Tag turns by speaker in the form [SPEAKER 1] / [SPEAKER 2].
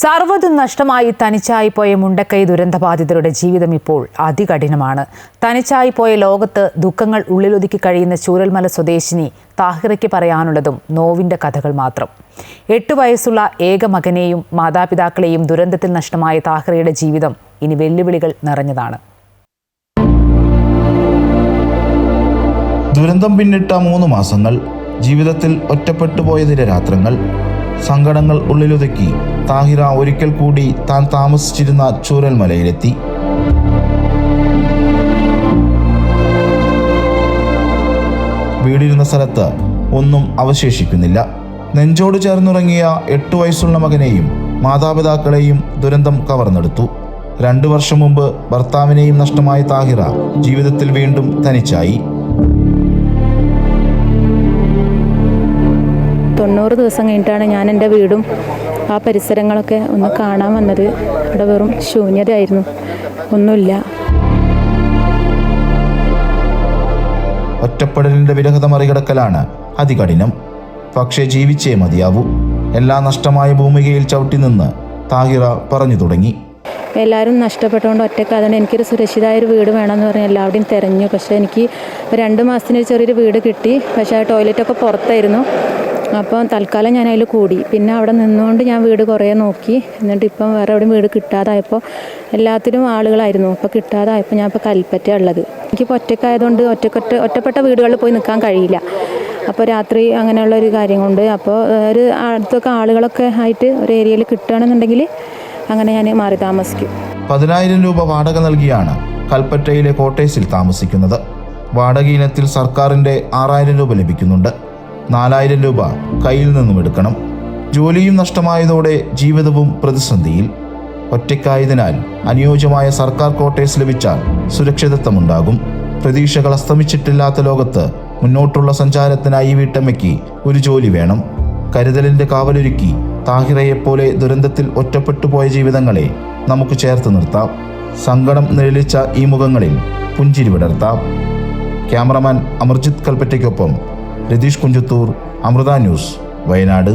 [SPEAKER 1] സർവതും നഷ്ടമായി തനിച്ചായി പോയ മുണ്ടക്കൈ ദുരന്തബാധിതരുടെ ജീവിതം ഇപ്പോൾ അതികഠിനമാണ്. തനിച്ചായി പോയ ലോകത്ത് ദുഃഖങ്ങൾ ഉള്ളിലൊതുക്കി കഴിയുന്ന ചൂരൽമല സ്വദേശിനി താഹിറയ്ക്ക് പറയാനുള്ളതും നോവിന്റെ കഥകൾ മാത്രം. എട്ട് വയസ്സുള്ള ഏക മകനെയും മാതാപിതാക്കളെയും ദുരന്തത്തിൽ നഷ്ടമായ താഹിറയുടെ ജീവിതം ഇനി വെല്ലുവിളികൾ നിറഞ്ഞതാണ്.
[SPEAKER 2] ദുരന്തം പിന്നിട്ട മൂന്ന് മാസങ്ങൾ ജീവിതത്തിൽ ഒറ്റപ്പെട്ടു പോയതിന്റെ രാത്രങ്ങൾ സങ്കടങ്ങൾ ഉള്ളിലൊതുക്കി. താഹിറ ഒരിക്കൽ കൂടി താൻ താമസിച്ചിരുന്ന ചൂരൽമലയിലെത്തി. വീടിരുന്ന സ്ഥലത്ത് ഒന്നും അവശേഷിക്കുന്നില്ല. നെഞ്ചോട് ചേർന്നുറങ്ങിയ എട്ടു വയസ്സുള്ള മകനെയും മാതാപിതാക്കളെയും ദുരന്തം കവർന്നെടുത്തു. രണ്ടു വർഷം മുമ്പ് ഭർത്താവിനെയും നഷ്ടമായ താഹിറ ജീവിതത്തിൽ വീണ്ടും തനിച്ചായി.
[SPEAKER 3] തൊണ്ണൂറ് ദിവസം കഴിഞ്ഞിട്ടാണ് ഞാൻ എന്റെ വീടും ആ പരിസരങ്ങളൊക്കെ ഒന്ന് കാണാൻ വന്നത്. അവിടെ വെറും ശൂന്യതയായിരുന്നു. ഒന്നുമില്ല.
[SPEAKER 2] ഒറ്റപ്പെടലിന്റെ വിരഹത മറികടക്കലാണ് അതികഠിനം. പക്ഷേ ജീവിച്ചേ മതിയാവൂ. എല്ലാ നഷ്ടമായ ഭൂമികയിൽ ചവിട്ടി നിന്ന് താഹിറ പറഞ്ഞു തുടങ്ങി.
[SPEAKER 3] എല്ലാവരും നഷ്ടപ്പെട്ടുകൊണ്ട് ഒറ്റയ്ക്ക് അതുകൊണ്ട് എനിക്കൊരു സുരക്ഷിതമായ ഒരു വീട് വേണമെന്ന് പറഞ്ഞ്. എല്ലാവരുടെയും തിരഞ്ഞു. പക്ഷേ എനിക്ക് രണ്ട് മാസത്തിന് ചെറിയൊരു വീട് കിട്ടി. പക്ഷേ ആ ടോയ്ലറ്റൊക്കെ പുറത്തായിരുന്നു. അപ്പോൾ തൽക്കാലം ഞാൻ അതിൽ കൂടി. പിന്നെ അവിടെ നിന്നുകൊണ്ട് ഞാൻ വീട് കുറേ നോക്കി. എന്നിട്ട് ഇപ്പം വേറെ എവിടെയും വീട് കിട്ടാതായപ്പോൾ എല്ലാത്തിനും ആളുകളായിരുന്നു. അപ്പോൾ കിട്ടാതായപ്പോൾ ഞാൻ ഇപ്പോൾ കൽപ്പറ്റ ഉള്ളത്. എനിക്കിപ്പോൾ ഒറ്റക്കായതുകൊണ്ട് ഒറ്റക്കൊറ്റ ഒറ്റപ്പെട്ട വീടുകളിൽ പോയി നിൽക്കാൻ കഴിയില്ല. അപ്പോൾ രാത്രി അങ്ങനെയുള്ള ഒരു കാര്യം കൊണ്ട് അപ്പോൾ ഒരു അടുത്തൊക്കെ ആളുകളൊക്കെ ആയിട്ട് ഒരു ഏരിയയിൽ കിട്ടുകയാണെന്നുണ്ടെങ്കിൽ അങ്ങനെ ഞാൻ മാറി താമസിക്കും.
[SPEAKER 2] പതിനായിരം രൂപ വാടക നൽകിയാണ് കൽപ്പറ്റയിലെ കോട്ടേഴ്സിൽ താമസിക്കുന്നത്. വാടക ഇനത്തിൽ സർക്കാരിന്റെ ആറായിരം രൂപ ലഭിക്കുന്നുണ്ട്. നാലായിരം രൂപ കയ്യിൽ നിന്നും എടുക്കണം. ജോലിയും നഷ്ടമായതോടെ ജീവിതവും പ്രതിസന്ധിയിൽ. ഒറ്റയ്ക്കായതിനാൽ അനുയോജ്യമായ സർക്കാർ ക്വാർട്ടേഴ്സ് ലഭിച്ചാൽ സുരക്ഷിതത്വമുണ്ടാകും. പ്രതീക്ഷകൾ അസ്തമിച്ചിട്ടില്ലാത്ത ലോകത്ത് മുന്നോട്ടുള്ള സഞ്ചാരത്തിനായി വീട്ടമ്മയ്ക്ക് ഒരു ജോലി വേണം. കരുതലിന്റെ കാവലൊരുക്കി താഹിറയെപ്പോലെ ദുരന്തത്തിൽ ഒറ്റപ്പെട്ടുപോയ ജീവിതങ്ങളെ നമുക്ക് ചേർത്ത് നിർത്താം. സങ്കടം നിഴലിച്ച ഈ മുഖങ്ങളിൽ പുഞ്ചിരി വിടർത്താം. ക്യാമറമാൻ അമർജിത് കൽപ്പറ്റയ്ക്കൊപ്പം രതീഷ് കുഞ്ചത്തൂർ അമൃത ന്യൂസ് വയനാട്.